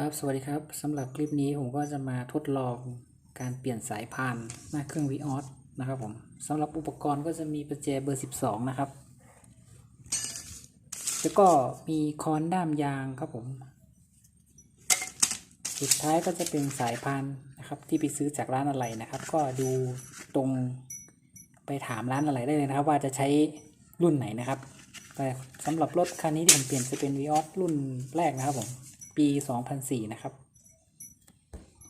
ครับ สวัสดีครับสำหรับคลิปนี้ผมก็จะมาทดลองการเปลี่ยนสายพานหน้าเครื่อง v ีออสนะครับผมสำหรับอุปกรณ์ก็จะมีประแจเบอร์ 12 นะครับ แล้วก็มีคอนด้ามยางครับผม สุดท้ายก็จะเป็นสายพานนะครับ ที่ไปซื้อจากร้านอะไรนะครับ ก็ดูตรงไปถามร้านอะไรได้เลยนะครับ ว่าจะใช้รุ่นไหนนะครับ แต่สำหรับรถคันนี้ที่ผมเปลี่ยนจะเป็น v ีออสรุ่นแรกนะครับผม ปี 2004 นะครับ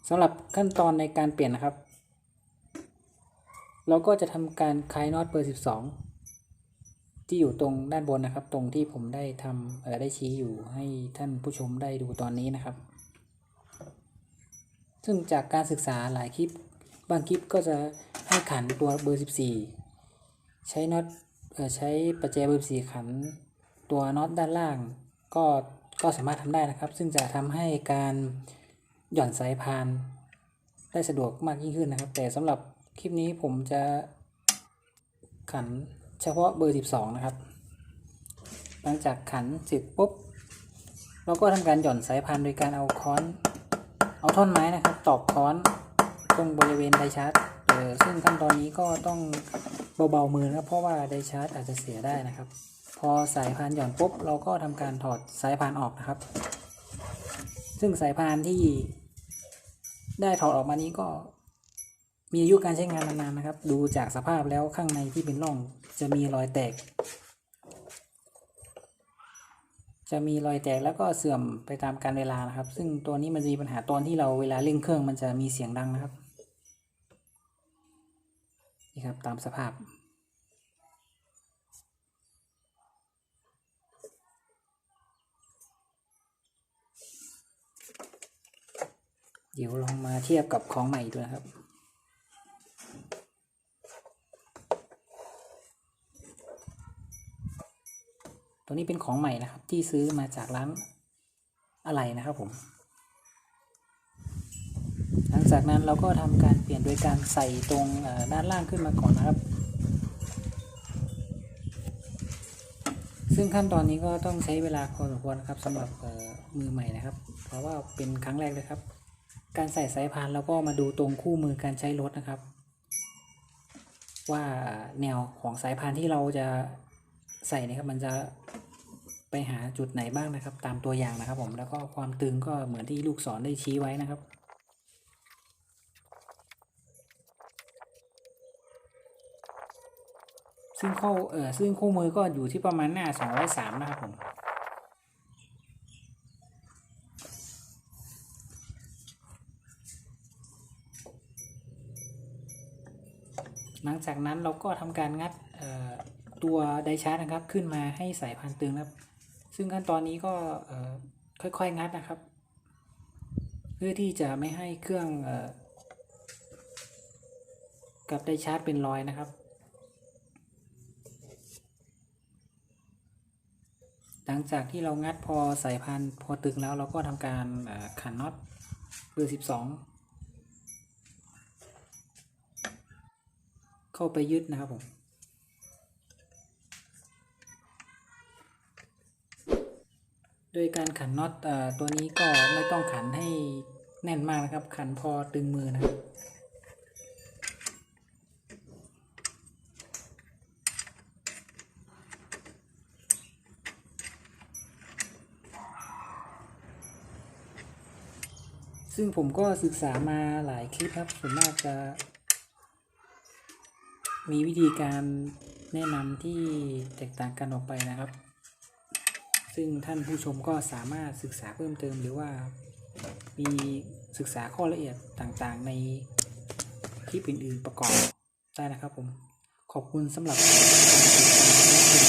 สำหรับขั้นตอนในการเปลี่ยนนะครับ เราก็จะทำการคลายน็อตเบอร์ 12 ที่อยู่ตรงด้านบนนะครับ ตรงที่ผมได้ทำเออได้ชี้อยู่ให้ท่านผู้ชมได้ดูตอนนี้นะครับ ซึ่งจากการศึกษาหลายคลิป บางคลิปก็จะให้ขันตัวเบอร์ 14 ใช้น็อตใช้ประแจเบอร์ 14 ขันตัวน็อตด้านล่าง ก็ ก็สามารถทำได้นะครับ ซึ่งจะทำให้การหย่อนสายพานได้สะดวกมากยิ่งขึ้นนะครับ แต่สำหรับคลิปนี้ผมจะขันเฉพาะเบอร์ 12 นะครับ หลังจากขันเสร็จปุ๊บ เราก็ทำการหย่อนสายพานโดยการเอาค้อน เอาท่อนไม้นะครับ ตอกค้อนตรงบริเวณไดชาร์จเออซึ่งขั้นตอนนี้ก็ต้องเบาๆมือนะเพราะว่าไดชาร์จอาจจะเสียได้นะครับ พอสายพานหย่อนปุ๊บเราก็ทำการถอดสายพานออกนะครับ ซึ่งสายพานที่ได้ถอดออกมานี้ก็มีอายุการใช้งานนานๆนะครับ ดูจากสภาพแล้วข้างในที่เป็นร่องจะมีรอยแตก จะมีรอยแตกแล้วก็เสื่อมไปตามกาลเวลานะครับ ซึ่งตัวนี้มันจะมีปัญหาตอนที่เราเวลาเร่งเครื่องมันจะมีเสียงดังนะครับนี่ครับตามสภาพ เดี๋ยวลองมาเทียบกับของใหม่ดูนะครับ ตัวนี้เป็นของใหม่นะครับ ที่ซื้อมาจากร้านอะไรนะครับผม หลังจากนั้นเราก็ทำการเปลี่ยนโดยการใส่ตรงด้านล่างขึ้นมาก่อนนะครับ ซึ่งขั้นตอนนี้ก็ต้องใช้เวลาพอสมควรนะครับสำหรับมือใหม่นะครับ เพราะว่าเป็นครั้งแรกเลยครับ การใส่สายพานแล้วก็มาดูตรงคู่มือการใช้รถนะครับ ว่าแนวของสายพานที่เราจะใส่นะครับมันจะไปหาจุดไหนบ้างนะครับ ตามตัวอย่างนะครับผมแล้วก็ความตึงก็เหมือนที่ลูกศรได้ชี้ไว้นะครับซึ่งข้อเออซึ่งคู่มือก็อยู่ที่ประมาณหน้า 203 นะครับผม หลังจากนั้นเราก็ทำการงัดตัวไดชาร์จนะครับ ขึ้นมาให้สายพานตึงครับ ซึ่งขั้นตอนนี้ก็ค่อยๆงัดนะครับ เพื่อที่จะไม่ให้เครื่องอกับไดชาร์จเป็นรอยนะครับ หลังจากที่เรางัดพอสายพานพอตึงแล้วเราก็ทำการขันน็อตเบอร์12 เข้าไปยึดนะครับผมโดยการขันน็อตตัวนี้ก็ไม่ต้องขันให้แน่นมากนะครับ ขันพอตึงมือนะครับซึ่งผมก็ศึกษามาหลายคลิปครับส่วนมากจะ มีวิธีการแนะนำที่แตกต่างกันออกไปนะครับ ซึ่งท่านผู้ชมก็สามารถศึกษาเพิ่มเติมหรือว่ามีศึกษาข้อละเอียดต่างๆ ในคลิปอื่นๆประกอบได้นะครับผม ขอบคุณสำหรับการติดตามรับชม